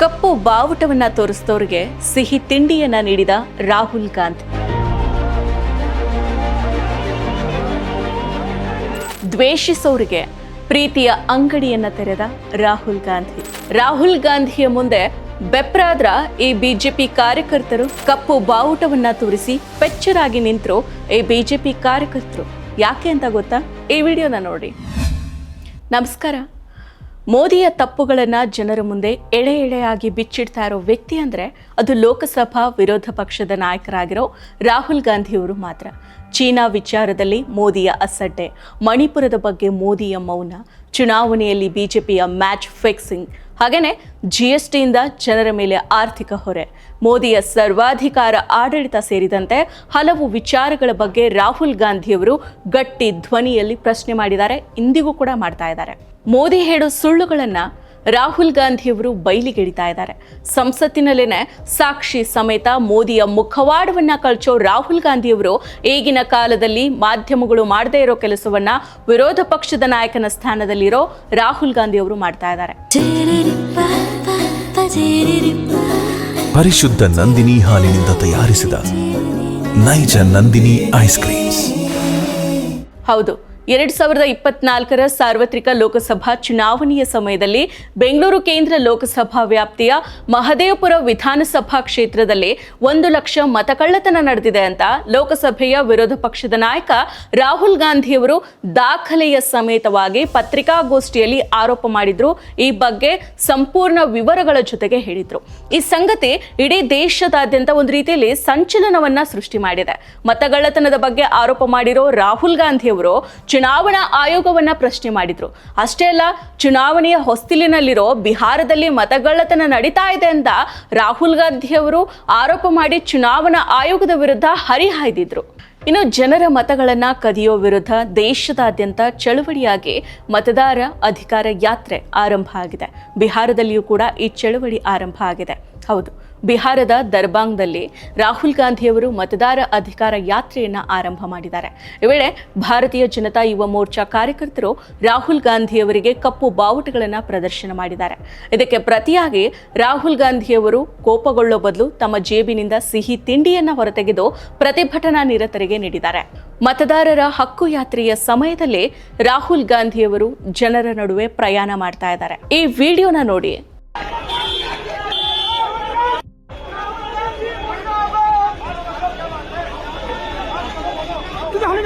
ಕಪ್ಪು ಬಾವುಟವನ್ನ ತೋರಿಸಿದವರಿಗೆ ಸಿಹಿ ತಿಂಡಿಯನ್ನ ನೀಡಿದ ರಾಹುಲ್ ಗಾಂಧಿ. ದ್ವೇಷಿಸೋರಿಗೆ ಪ್ರೀತಿಯ ಅಂಗಡಿಯನ್ನ ತೆರೆದ ರಾಹುಲ್ ಗಾಂಧಿ. ರಾಹುಲ್ ಗಾಂಧಿಯ ಮುಂದೆ ಬೆಪ್ರಾದ್ರ ಈ ಬಿಜೆಪಿ ಕಾರ್ಯಕರ್ತರು ಕಪ್ಪು ಬಾವುಟವನ್ನ ತೋರಿಸಿ ಪೆಚ್ಚರಾಗಿ ನಿಂತರು ಈ ಬಿಜೆಪಿ ಕಾರ್ಯಕರ್ತರು. ಯಾಕೆ ಅಂತ ಗೊತ್ತಾ? ಈ ವಿಡಿಯೋನ ನೋಡಿ. ನಮಸ್ಕಾರ. ಮೋದಿಯ ತಪ್ಪುಗಳನ್ನು ಜನರ ಮುಂದೆ ಎಳೆ ಎಳೆಯಾಗಿ ಬಿಚ್ಚಿಡ್ತಾ ಇರೋ ವ್ಯಕ್ತಿ ಅಂದರೆ ಅದು ಲೋಕಸಭಾ ವಿರೋಧ ಪಕ್ಷದ ನಾಯಕರಾಗಿರೋ ರಾಹುಲ್ ಗಾಂಧಿಯವರು ಮಾತ್ರ. ಚೀನಾ ವಿಚಾರದಲ್ಲಿ ಮೋದಿಯ ಅಸಡ್ಡೆ. ಮಣಿಪುರದ ಬಗ್ಗೆ ಮೋದಿಯ ಮೌನ. ಚುನಾವಣೆಯಲ್ಲಿ ಬಿಜೆಪಿಯ ಮ್ಯಾಚ್ ಫಿಕ್ಸಿಂಗ್. ಹಾಗೆಯೇ ಜಿ ಎಸ್ ಟಿಯಿಂದ ಜನರ ಮೇಲೆ ಆರ್ಥಿಕ ಹೊರೆ. ಮೋದಿಯ ಸರ್ವಾಧಿಕಾರ ಆಡಳಿತ ಸೇರಿದಂತೆ ಹಲವು ವಿಚಾರಗಳ ಬಗ್ಗೆ ರಾಹುಲ್ ಗಾಂಧಿಯವರು ಗಟ್ಟಿ ಧ್ವನಿಯಲ್ಲಿ ಪ್ರಶ್ನೆ ಮಾಡಿದ್ದಾರೆ. ಇಂದಿಗೂ ಕೂಡ ಮಾಡ್ತಾ ಇದ್ದಾರೆ. ಮೋದಿ ಹೇಳೋ ಸುಳ್ಳುಗಳನ್ನು ರಾಹುಲ್ ಗಾಂಧಿಯವರು ಬಯಲಿಗೆಳಿತಾ ಇದ್ದಾರೆ. ಸಂಸತ್ತಿನಲ್ಲೇನೆ ಸಾಕ್ಷಿ ಸಮೇತ ಮೋದಿಯ ಮುಖವಾಡವನ್ನ ಕಳಚೋ ರಾಹುಲ್ ಗಾಂಧಿಯವರು ಈಗಿನ ಕಾಲದಲ್ಲಿ ಮಾಧ್ಯಮಗಳು ಮಾಡದೇ ಇರೋ ಕೆಲಸವನ್ನ ವಿರೋಧ ಪಕ್ಷದ ನಾಯಕನ ಸ್ಥಾನದಲ್ಲಿರೋ ರಾಹುಲ್ ಗಾಂಧಿಯವರು ಮಾಡ್ತಾ ಇದ್ದಾರೆ. ಪರಿಶುದ್ಧ ನಂದಿನಿ ಹಾಲಿನಿಂದ ತಯಾರಿಸಿದ ನೈಜ ನಂದಿನಿ ಐಸ್ ಕ್ರೀಮ್ಸ್. ಹೌದು. ಎರಡ್ ಸಾವಿರದ ಇಪ್ಪತ್ನಾಲ್ಕರ ಸಾರ್ವತ್ರಿಕ ಲೋಕಸಭಾ ಚುನಾವಣೆಯ ಸಮಯದಲ್ಲಿ ಬೆಂಗಳೂರು ಕೇಂದ್ರ ಲೋಕಸಭಾ ವ್ಯಾಪ್ತಿಯ ಮಹದೇವಪುರ ವಿಧಾನಸಭಾ ಕ್ಷೇತ್ರದಲ್ಲಿ ಒಂದು ಲಕ್ಷ ಮತಕಳ್ಳತನ ನಡೆದಿದೆ ಅಂತ ಲೋಕಸಭೆಯ ವಿರೋಧ ಪಕ್ಷದ ನಾಯಕ ರಾಹುಲ್ ಗಾಂಧಿಯವರು ದಾಖಲೆಯ ಸಮೇತವಾಗಿ ಪತ್ರಿಕಾಗೋಷ್ಠಿಯಲ್ಲಿ ಆರೋಪ ಮಾಡಿದ್ರು. ಈ ಬಗ್ಗೆ ಸಂಪೂರ್ಣ ವಿವರಗಳ ಜೊತೆಗೆ ಹೇಳಿದ್ರು. ಈ ಸಂಗತಿ ಇಡೀ ದೇಶದಾದ್ಯಂತ ಒಂದು ರೀತಿಯಲ್ಲಿ ಸಂಚಲನವನ್ನ ಸೃಷ್ಟಿ ಮಾಡಿದೆ. ಮತಗಳ್ಳತನದ ಬಗ್ಗೆ ಆರೋಪ ಮಾಡಿರೋ ರಾಹುಲ್ ಗಾಂಧಿಯವರು ಚುನಾವಣಾ ಆಯೋಗವನ್ನ ಪ್ರಶ್ನೆ ಮಾಡಿದ್ರು. ಅಷ್ಟೇ ಅಲ್ಲ, ಚುನಾವಣೆಯ ಹೊಸ್ತಿಲಿನಲ್ಲಿರೋ ಬಿಹಾರದಲ್ಲಿ ಮತಗಳ್ಳತನ ನಡೀತಾ ಇದೆ ಅಂತ ರಾಹುಲ್ ಗಾಂಧಿ ಅವರು ಆರೋಪ ಮಾಡಿ ಚುನಾವಣಾ ಆಯೋಗದ ವಿರುದ್ಧ ಹರಿಹಾಯ್ದಿದ್ರು. ಇನ್ನು ಜನರ ಮತಗಳನ್ನ ಕದಿಯೋ ವಿರುದ್ಧ ದೇಶದಾದ್ಯಂತ ಚಳುವಳಿಯಾಗಿ ಮತದಾರ ಅಧಿಕಾರ ಯಾತ್ರೆ ಆರಂಭ ಆಗಿದೆ. ಬಿಹಾರದಲ್ಲಿಯೂ ಕೂಡ ಈ ಚಳುವಳಿ ಆರಂಭ ಆಗಿದೆ. ಹೌದು. ಬಿಹಾರದ ದರ್ಬಾಂಗ್ದಲ್ಲಿ ರಾಹುಲ್ ಗಾಂಧಿಯವರು ಮತದಾರ ಅಧಿಕಾರ ಯಾತ್ರೆಯನ್ನು ಆರಂಭ ಮಾಡಿದ್ದಾರೆ. ಈ ವೇಳೆ ಭಾರತೀಯ ಜನತಾ ಯುವ ಮೋರ್ಚಾ ಕಾರ್ಯಕರ್ತರು ರಾಹುಲ್ ಗಾಂಧಿಯವರಿಗೆ ಕಪ್ಪು ಬಾವುಟಗಳನ್ನು ಪ್ರದರ್ಶನ ಮಾಡಿದ್ದಾರೆ. ಇದಕ್ಕೆ ಪ್ರತಿಯಾಗಿ ರಾಹುಲ್ ಗಾಂಧಿಯವರು ಕೋಪಗೊಳ್ಳೋ ಬದಲು ತಮ್ಮ ಜೇಬಿನಿಂದ ಸಿಹಿ ತಿಂಡಿಯನ್ನು ಹೊರತೆಗೆದು ಪ್ರತಿಭಟನಾ ನಿರತರಿಗೆ ನೀಡಿದ್ದಾರೆ. ಮತದಾರರ ಹಕ್ಕು ಯಾತ್ರೆಯ ಸಮಯದಲ್ಲಿ ರಾಹುಲ್ ಗಾಂಧಿಯವರು ಜನರ ನಡುವೆ ಪ್ರಯಾಣ ಮಾಡ್ತಾ ಇದ್ದಾರೆ. ಈ ವಿಡಿಯೋನ ನೋಡಿ. जा होने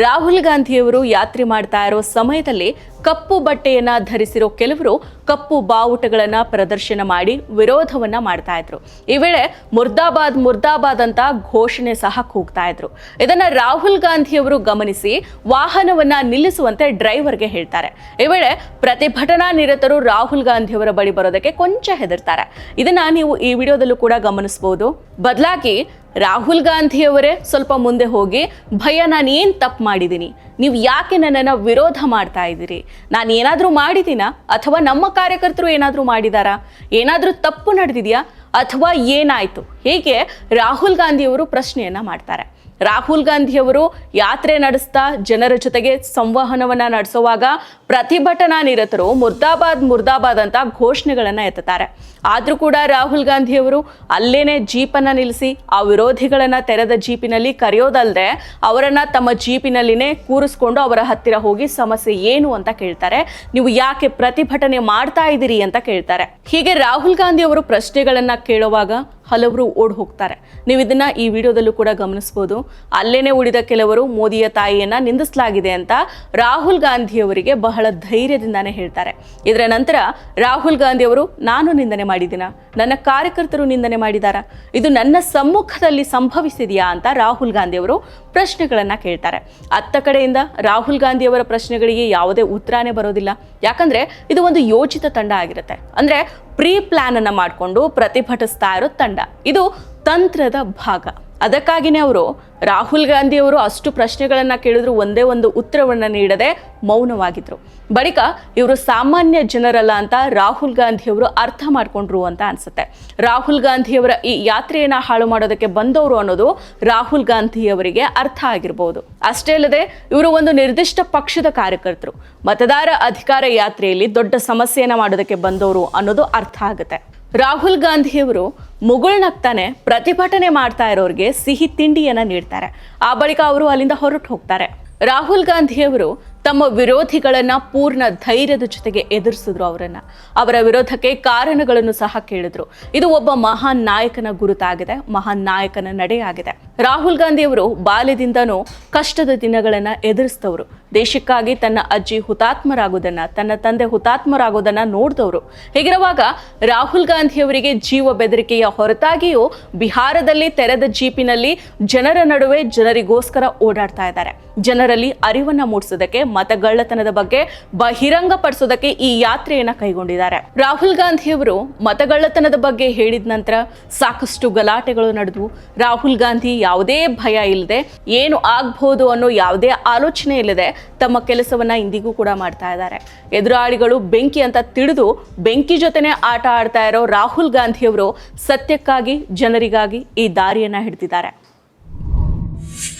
Ra ರಾಹುಲ್ ಗಾಂಧಿಯವರು ಯಾತ್ರೆ ಮಾಡ್ತಾ ಇರೋ ಸಮಯದಲ್ಲಿ ಕಪ್ಪು ಬಟ್ಟೆಯನ್ನ ಧರಿಸಿರೋ ಕೆಲವರು ಕಪ್ಪು ಬಾವುಟಗಳನ್ನ ಪ್ರದರ್ಶನ ಮಾಡಿ ವಿರೋಧವನ್ನ ಮಾಡ್ತಾ ಇದ್ರು. ಈ ವೇಳೆ ಮುರ್ದಾಬಾದ್ ಮುರ್ದಾಬಾದ್ ಅಂತ ಘೋಷಣೆ ಸಹ ಕೂಗ್ತಾ ಇದ್ರು. ಇದನ್ನ ರಾಹುಲ್ ಗಾಂಧಿಯವರು ಗಮನಿಸಿ ವಾಹನವನ್ನ ನಿಲ್ಲಿಸುವಂತೆ ಡ್ರೈವರ್ಗೆ ಹೇಳ್ತಾರೆ. ಈ ವೇಳೆ ಪ್ರತಿಭಟನಾ ನಿರತರು ರಾಹುಲ್ ಗಾಂಧಿಯವರ ಬಳಿ ಬರೋದಕ್ಕೆ ಕೊಂಚ ಹೆದರ್ತಾರೆ. ಇದನ್ನ ನೀವು ಈ ವಿಡಿಯೋದಲ್ಲೂ ಕೂಡ ಗಮನಿಸಬಹುದು ಬದಲಾಗಿ ರಾಹುಲ್ ಗಾಂಧಿಯವರೇ ಸ್ವಲ್ಪ ಮುಂದೆ ಹೋಗಿ ಭಯ ನಾನು ಏನು ತಪ್ಪು ಮಾಡಿದ್ದೀನಿ. ನೀವು ಯಾಕೆ ನನ್ನನ್ನು ವಿರೋಧ ಮಾಡ್ತಾ ಇದ್ದೀರಿ? ನಾನು ಏನಾದರೂ ಮಾಡಿದ್ದೀನಾ? ಅಥವಾ ನಮ್ಮ ಕಾರ್ಯಕರ್ತರು ಏನಾದರೂ ಮಾಡಿದಾರಾ? ಏನಾದರೂ ತಪ್ಪು ನಡೆದಿದೆಯಾ? ಅಥವಾ ಏನಾಯಿತು? ಹೀಗೆ ರಾಹುಲ್ ಗಾಂಧಿಯವರು ಪ್ರಶ್ನೆಯನ್ನ ಮಾಡ್ತಾರೆ. ರಾಹುಲ್ ಗಾಂಧಿಯವರು ಯಾತ್ರೆ ನಡೆಸ್ತಾ ಜನರ ಜೊತೆಗೆ ಸಂವಹನವನ್ನ ನಡೆಸುವಾಗ ಪ್ರತಿಭಟನಾ ನಿರತರು ಮುರ್ದಾಬಾದ್ ಮುರ್ದಾಬಾದ್ ಅಂತ ಘೋಷಣೆಗಳನ್ನ ಎತ್ತುತ್ತಾರೆ. ಆದ್ರೂ ಕೂಡ ರಾಹುಲ್ ಗಾಂಧಿಯವರು ಅಲ್ಲೇನೆ ಜೀಪನ್ನ ನಿಲ್ಲಿಸಿ, ಆ ವಿರೋಧಿಗಳನ್ನ ತೆರೆದ ಜೀಪಿನಲ್ಲಿ ಕರೆಯೋದಲ್ಲದೆ ಅವರನ್ನ ತಮ್ಮ ಜೀಪಿನಲ್ಲಿನೇ ಕೂರಿಸ್ಕೊಂಡು ಅವರ ಹತ್ತಿರ ಹೋಗಿ ಸಮಸ್ಯೆ ಏನು ಅಂತ ಕೇಳ್ತಾರೆ. ನೀವು ಯಾಕೆ ಪ್ರತಿಭಟನೆ ಮಾಡ್ತಾ ಇದ್ದೀರಿ ಅಂತ ಕೇಳ್ತಾರೆ. ಹೀಗೆ ರಾಹುಲ್ ಗಾಂಧಿ ಅವರು ಪ್ರಶ್ನೆಗಳನ್ನ ಕೇಳುವಾಗ ಹಲವರು ಓಡ್ ಹೋಗ್ತಾರೆ ನೀವು ಇದನ್ನ ಈ ವಿಡಿಯೋದಲ್ಲೂ ಕೂಡ ಗಮನಿಸಬಹುದು ಅಲ್ಲೇನೆ ಉಳಿದ ಕೆಲವರು ಮೋದಿಯ ತಾಯಿಯನ್ನ ನಿಂದಿಸಲಾಗಿದೆ ಅಂತ ರಾಹುಲ್ ಗಾಂಧಿಯವರಿಗೆ ಬಹಳ ಧೈರ್ಯದಿಂದಾನೇ ಹೇಳ್ತಾರೆ. ಇದರ ನಂತರ ರಾಹುಲ್ ಗಾಂಧಿ ಅವರು ನಾನು ನಿಂದನೆ ಮಾಡಿದ್ದೀನ? ನನ್ನ ಕಾರ್ಯಕರ್ತರು ನಿಂದನೆ ಮಾಡಿದಾರಾ ಇದು ನನ್ನ ಸಮ್ಮುಖದಲ್ಲಿ ಸಂಭವಿಸಿದೆಯಾ? ಅಂತ ರಾಹುಲ್ ಗಾಂಧಿ ಅವರು ಪ್ರಶ್ನೆಗಳನ್ನ ಕೇಳ್ತಾರೆ. ಅತ್ತ ಕಡೆಯಿಂದ ರಾಹುಲ್ ಗಾಂಧಿ ಅವರ ಪ್ರಶ್ನೆಗಳಿಗೆ ಯಾವುದೇ ಉತ್ತರನೇ ಬರೋದಿಲ್ಲ. ಯಾಕಂದ್ರೆ ಇದು ಒಂದು ಯೋಜಿತ ತಂಡ ಆಗಿರುತ್ತೆ. ಅಂದ್ರೆ ಪ್ರೀ ಪ್ಲಾನ್ ಅನ್ನ ಮಾಡಿಕೊಂಡು ಪ್ರತಿಭಟಿಸ್ತಾ ಇರೋ ತಂಡ. ಇದು ತಂತ್ರದ ಭಾಗ. ಅದಕ್ಕಾಗಿನೇ ಅವರು ರಾಹುಲ್ ಗಾಂಧಿ ಅವರು ಅಷ್ಟು ಪ್ರಶ್ನೆಗಳನ್ನ ಕೇಳಿದ್ರು ಒಂದೇ ಒಂದು ಉತ್ತರವನ್ನ ನೀಡದೆ ಮೌನವಾಗಿದ್ರು. ಬಳಿಕ ಇವರು ಸಾಮಾನ್ಯ ಜನರಲ್ಲ ಅಂತ ರಾಹುಲ್ ಗಾಂಧಿ ಅವರು ಅರ್ಥ ಮಾಡ್ಕೊಂಡ್ರು ಅಂತ ಅನ್ಸುತ್ತೆ. ರಾಹುಲ್ ಗಾಂಧಿ ಅವರ ಈ ಯಾತ್ರೆಯನ್ನ ಹಾಳು ಮಾಡೋದಕ್ಕೆ ಬಂದವರು ಅನ್ನೋದು ರಾಹುಲ್ ಗಾಂಧಿ ಅವರಿಗೆ ಅರ್ಥ ಆಗಿರ್ಬೋದು. ಅಷ್ಟೇ ಅಲ್ಲದೆ ಇವರು ಒಂದು ನಿರ್ದಿಷ್ಟ ಪಕ್ಷದ ಕಾರ್ಯಕರ್ತರು. ಮತದಾರ ಅಧಿಕಾರ ಯಾತ್ರೆಯಲ್ಲಿ ದೊಡ್ಡ ಸಮಸ್ಯೆಯನ್ನು ಮಾಡೋದಕ್ಕೆ ಬಂದವರು ಅನ್ನೋದು ಅರ್ಥ ಆಗುತ್ತೆ. ರಾಹುಲ್ ಗಾಂಧಿಯವರು ಮುಗುಳ್ನಗ್ತಾನೆ ಪ್ರತಿಭಟನೆ ಮಾಡ್ತಾ ಇರೋರಿಗೆ ಸಿಹಿ ತಿಂಡಿಯನ್ನ ನೀಡ್ತಾರೆ. ಆ ಬಳಿಕ ಅವರು ಅಲ್ಲಿಂದ ಹೊರಟು ಹೋಗ್ತಾರೆ. ರಾಹುಲ್ ಗಾಂಧಿಯವರು ತಮ್ಮ ವಿರೋಧಿಗಳನ್ನ ಪೂರ್ಣ ಧೈರ್ಯದ ಜೊತೆಗೆ ಎದುರಿಸಿದ್ರು ಅವರನ್ನ. ಅವರ ವಿರೋಧಕ್ಕೆ ಕಾರಣಗಳನ್ನು ಸಹ ಕೇಳಿದ್ರು. ಇದು ಒಬ್ಬ ಮಹಾನ್ ನಾಯಕನ ಗುರುತಾಗಿದೆ, ಮಹಾನ್ ನಾಯಕನ ನಡೆಯಾಗಿದೆ. ರಾಹುಲ್ ಗಾಂಧಿಯವರು ಬಾಲ್ಯದಿಂದನೂ ಕಷ್ಟದ ದಿನಗಳನ್ನ ಎದುರಿಸಿದವರು ದೇಶಕ್ಕಾಗಿ ತನ್ನ ಅಜ್ಜಿ ಹುತಾತ್ಮರಾಗೋದನ್ನ ತನ್ನ ತಂದೆ ಹುತಾತ್ಮರಾಗೋದನ್ನ ನೋಡಿದವರು. ಹೀಗಿರುವಾಗ ರಾಹುಲ್ ಗಾಂಧಿಯವರಿಗೆ ಜೀವ ಬೆದರಿಕೆಯ ಹೊರತಾಗಿಯೂ ಬಿಹಾರದಲ್ಲಿ ತೆರೆದ ಜೀಪಿನಲ್ಲಿ ಜನರ ನಡುವೆ ಜನರಿಗೋಸ್ಕರ ಓಡಾಡ್ತಾ ಇದ್ದಾರೆ. ಜನರಲ್ಲಿ ಅರಿವನ್ನ ಮೂಡಿಸೋದಕ್ಕೆ ಮತಗಳ್ಳತನದ ಬಗ್ಗೆ ಬಹಿರಂಗಪಡಿಸೋದಕ್ಕೆ ಈ ಯಾತ್ರೆಯನ್ನ ಕೈಗೊಂಡಿದ್ದಾರೆ. ರಾಹುಲ್ ಗಾಂಧಿಯವರು ಮತಗಳ್ಳತನದ ಬಗ್ಗೆ ಹೇಳಿದ ನಂತರ ಸಾಕಷ್ಟು ಗಲಾಟೆಗಳು ನಡೆದವು ರಾಹುಲ್ ಗಾಂಧಿ ಯಾವುದೇ ಭಯ ಇಲ್ಲದೆ ಏನು ಆಗ್ಬಹುದು ಅನ್ನೋ ಯಾವುದೇ ಆಲೋಚನೆ ಇಲ್ಲದೆ ತಮ್ಮ ಕೆಲಸವನ್ನ ಇಂದಿಗೂ ಕೂಡ ಮಾಡ್ತಾ ಇದ್ದಾರೆ. ಎದುರಾಳಿಗಳು ಬೆಂಕಿ ಅಂತ ತಿಳಿದು ಬೆಂಕಿ ಜೊತೆನೆ ಆಟ ಆಡ್ತಾ ಇರೋ ರಾಹುಲ್ ಗಾಂಧಿಯವರು ಸತ್ಯಕ್ಕಾಗಿ, ಜನರಿಗಾಗಿ ಈ ದಾರಿಯನ್ನ ಹಿಡಿದಿದ್ದಾರೆ.